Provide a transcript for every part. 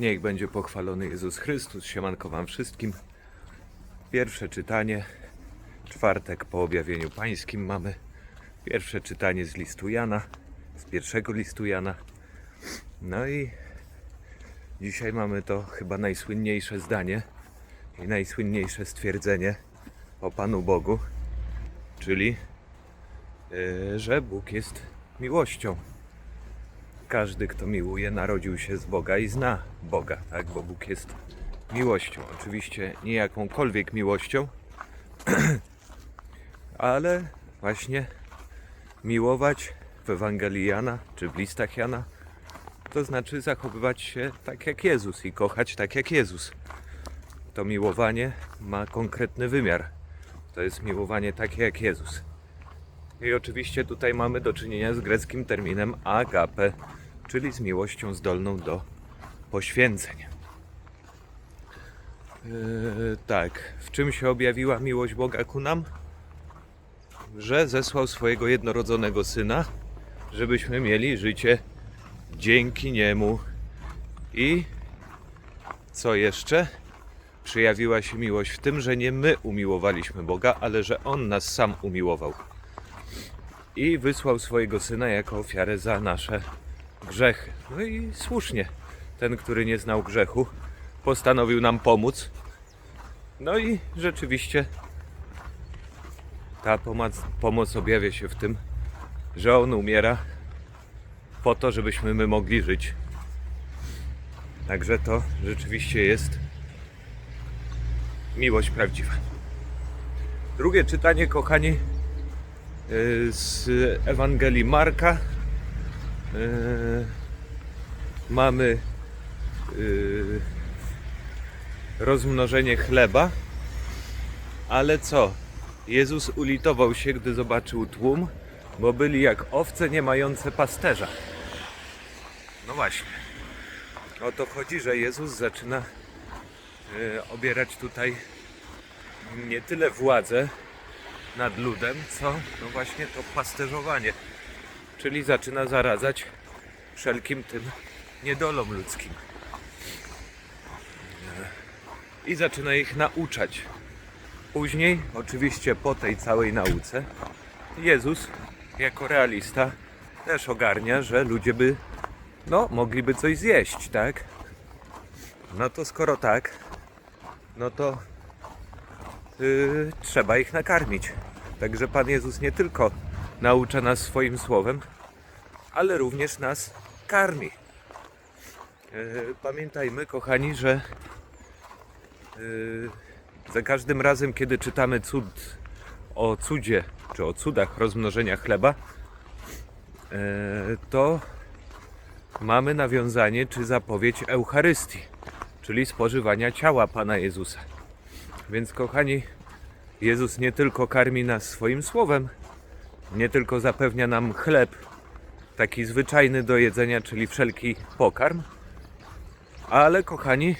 Niech będzie pochwalony Jezus Chrystus. Siemanko wam wszystkim. Pierwsze czytanie. Czwartek po objawieniu pańskim mamy. Pierwsze czytanie z listu Jana. Z pierwszego listu Jana. No i dzisiaj mamy to chyba najsłynniejsze zdanie i najsłynniejsze stwierdzenie o Panu Bogu, czyli yy, że Bóg jest miłością. Każdy, kto miłuje, narodził się z Boga i zna Boga, tak? Bo Bóg jest miłością. Oczywiście nie jakąkolwiek miłością, ale właśnie miłować w Ewangelii Jana czy w listach Jana to znaczy zachowywać się tak jak Jezus i kochać tak jak Jezus. To miłowanie ma konkretny wymiar. To jest miłowanie takie jak Jezus. I oczywiście tutaj mamy do czynienia z greckim terminem agape, czyli z miłością zdolną do poświęceń. Yy, tak, w czym się objawiła miłość Boga ku nam? Że zesłał swojego jednorodzonego syna, żebyśmy mieli życie dzięki niemu. I co jeszcze? Przejawiła się miłość w tym, że nie my umiłowaliśmy Boga, ale że On nas sam umiłował i wysłał swojego syna jako ofiarę za nasze grzechy. No i słusznie, ten, który nie znał grzechu, postanowił nam pomóc. No i rzeczywiście ta pomoc, pomoc objawia się w tym, że on umiera po to, żebyśmy my mogli żyć. Także to rzeczywiście jest miłość prawdziwa. Drugie czytanie, kochani, y, z Ewangelii Marka. Y, Mamy y, rozmnożenie chleba, ale co? Jezus ulitował się, gdy zobaczył tłum, bo byli jak owce nie mające pasterza. No właśnie. O to chodzi, że Jezus zaczyna y, obierać tutaj nie tyle władzę, nad ludem, co no właśnie to pasterzowanie. Czyli zaczyna zaradzać wszelkim tym niedolom ludzkim. I zaczyna ich nauczać. Później, oczywiście po tej całej nauce, Jezus jako realista też ogarnia, że ludzie by no, mogliby coś zjeść, tak? No to skoro tak, no to yy, trzeba ich nakarmić. Także Pan Jezus nie tylko naucza nas swoim słowem, ale również nas karmi. Yy, pamiętajmy, kochani, że yy, za każdym razem, kiedy czytamy cud o cudzie, czy o cudach rozmnożenia chleba, yy, to mamy nawiązanie czy zapowiedź Eucharystii, czyli spożywania ciała Pana Jezusa. Więc kochani, Jezus nie tylko karmi nas swoim słowem, nie tylko zapewnia nam chleb, taki zwyczajny do jedzenia, czyli wszelki pokarm, ale kochani,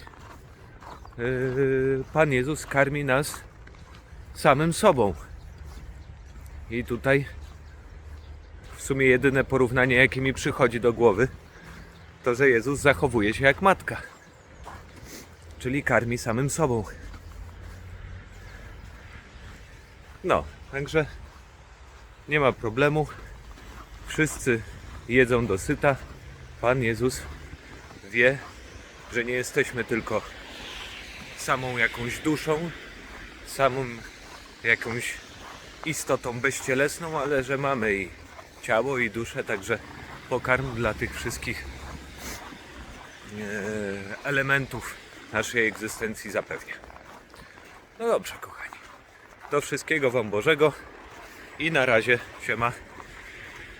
yy, Pan Jezus karmi nas samym sobą. I tutaj w sumie jedyne porównanie, jakie mi przychodzi do głowy, to że Jezus zachowuje się jak matka, czyli karmi samym sobą. No, także nie ma problemu. Wszyscy jedzą do syta. Pan Jezus wie, że nie jesteśmy tylko samą jakąś duszą, samą jakąś istotą bezcielesną, ale że mamy i ciało, i duszę, także pokarm dla tych wszystkich e, elementów naszej egzystencji zapewnia. No dobrze, kochani. Do wszystkiego Wam Bożego i na razie siema.